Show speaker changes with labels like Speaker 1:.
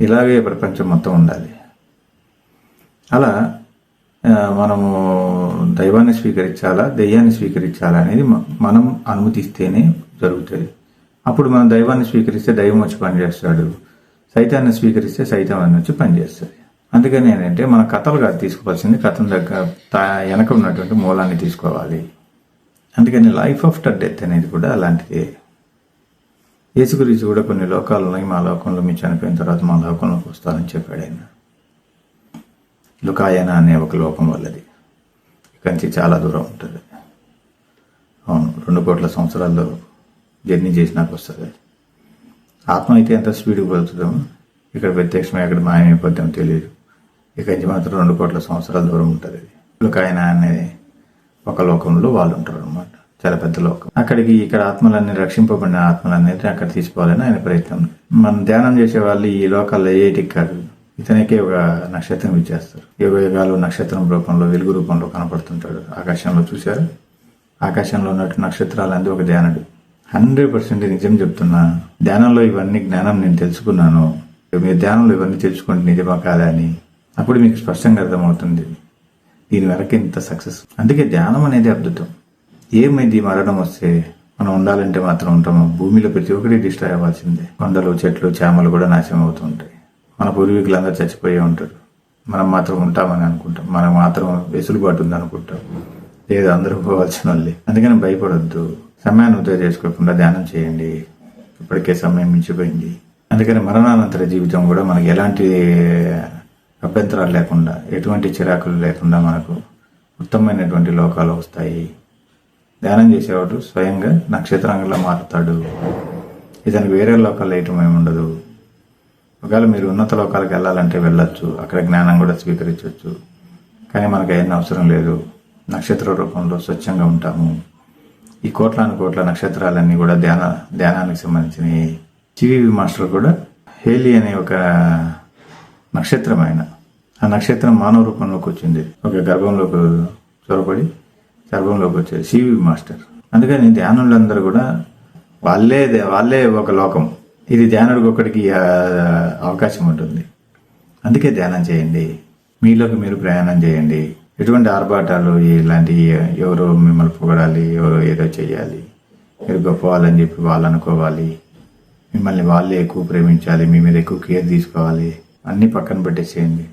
Speaker 1: ఇలాగే ప్రపంచం మొత్తం ఉండాలి. అలా మనము దైవాన్ని స్వీకరించాలా దెయ్యాన్ని స్వీకరించాలా అనేది మనం అనుమతిస్తేనే జరుగుతుంది. అప్పుడు మనం దైవాన్ని స్వీకరిస్తే దైవం వచ్చి పనిచేస్తాడు. సైతాన్ని స్వీకరిస్తే సైతం అని వచ్చి పనిచేస్తుంది అందుకని ఏంటంటే మన కథలు కాదు తీసుకోవాల్సింది. కథల దగ్గర తా- వెనక ఉన్నటువంటి మూలాన్ని తీసుకోవాలి. అందుకని లైఫ్ ఆఫ్టర్ డెత్ అనేది కూడా అలాంటిదే. యేసు గురించి కూడా కొన్ని లోకాలు ఉన్నాయి మా లోకంలో మీరు చనిపోయిన తర్వాత మా లోకంలోకి వస్తారని చెప్పాడు ఆయన. లుకాయన అనే ఒక లోకం వల్లది ఇక్కడి నుంచి చాలా దూరం ఉంటుంది. అవును రెండు కోట్ల సంవత్సరాల్లో జర్నీ చేసినాక వస్తుంది. ఆత్మ అయితే ఎంత స్పీడ్కి పోతుందో ఇక్కడ ప్రత్యక్షమే ఎక్కడ మాయమైపోద్దాం తెలియదు ఇక్కడి నుంచి మాత్రం రెండు కోట్ల సంవత్సరాల దూరం ఉంటుంది. లుకాయన అనేది ఒక లోకంలో వాళ్ళు ఉంటారు అన్నమాట చాలా పెద్ద లోకం. అక్కడికి ఇక్కడ ఆత్మలన్నీ రక్షింపబడిన ఆత్మలన్నీ అక్కడ తీసుకోవాలని ఆయన ప్రయత్నం. మనం ధ్యానం చేసే వాళ్ళు ఈ లోకాల్లో ఏటికి కాదు. ఇతనికే ఒక నక్షత్రం ఇచ్చేస్తారు. యుగ యుగాలు నక్షత్రం రూపంలో వెలుగు రూపంలో కనపడుతుంటాడు. ఆకాశంలో చూశారు? ఆకాశంలో ఉన్నట్టు నక్షత్రాలంది ఒక ధ్యానుడు. హండ్రెడ్ పర్సెంట్ నిజం చెప్తున్నా ధ్యానంలో ఇవన్నీ జ్ఞానం నేను తెలుసుకున్నాను. మీరు ధ్యానంలో ఇవన్నీ తెలుసుకుంటే నిజమా కాదా అని. అప్పుడు మీకు స్పష్టంగా అర్థమవుతుంది. దీని వెనక ఇంత సక్సెస్. అందుకే ధ్యానం అనేది అద్భుతం. ఏమైంది మరణం వస్తే? మనం ఉండాలంటే మాత్రం ఉంటాము. భూమిలో ప్రతి ఒక్కటి డిస్ట్రాయ్ అవ్వాల్సిందే. కొండలు చెట్లు చేమలు కూడా నాశనం అవుతుంటాయి. మన పూర్వీకులందరూ చచ్చిపోయే ఉంటారు. మనం మాత్రం ఉంటామని అనుకుంటాం. మనం మాత్రం వెసులుబాటు ఉంది అనుకుంటాం లేదు అందరూ పోవాల్సిన వాళ్ళే. అందుకని భయపడొద్దు. సమయాన్ని ఉదయం చేసుకోకుండా ధ్యానం చేయండి. ఇప్పటికే సమయం మించిపోయింది. అందుకని మరణానంతర జీవితం కూడా మనకి ఎలాంటి అభ్యంతరాలు లేకుండా ఎటువంటి చిరాకులు లేకుండా మనకు ఉత్తమమైనటువంటి లోకాలు వస్తాయి. ధ్యానం చేసేవాడు స్వయంగా నక్షత్రంగా మారుతాడు. ఇతనికి వేరే లోకాలు వేయటం ఏమి ఉండదు. ఒకవేళ మీరు ఉన్నత లోకాలకు వెళ్ళాలంటే వెళ్ళొచ్చు. అక్కడ జ్ఞానం కూడా స్వీకరించవచ్చు. కానీ మనకు ఏం అవసరం లేదు. నక్షత్ర రూపంలో స్వచ్ఛంగా ఉంటాము. ఈ కోట్లాను కోట్ల నక్షత్రాలన్నీ కూడా ధ్యాన ధ్యానానికి సంబంధించినవి. చివివి మాస్టర్ కూడా హేలి అనే ఒక నక్షత్రం ఆయన ఆ నక్షత్రం మానవ రూపంలోకి వచ్చింది. ఒక గర్భంలోకి చొరబడి గర్భంలోకి వచ్చేది సివి మాస్టర్. అందుకని ధ్యానులందరూ కూడా వాళ్ళే వాళ్ళే ఒక లోకం. ఇది ధ్యానుడికి ఒకటికి అవకాశం ఉంటుంది. అందుకే ధ్యానం చేయండి. మీలోకి మీరు ప్రయాణం చేయండి. ఎటువంటి ఆర్భాటాలు ఇలాంటి ఎవరో మిమ్మల్ని పొగడాలి ఎవరో ఏదో చేయాలి మీరు గొప్పవాళ్ళని చెప్పి వాళ్ళు అనుకోవాలి. మిమ్మల్ని వాళ్ళే ఎక్కువ ప్రేమించాలి మీ మీద ఎక్కువ కేర్ తీసుకోవాలి. అన్నీ పక్కన పెట్టేసేయండి.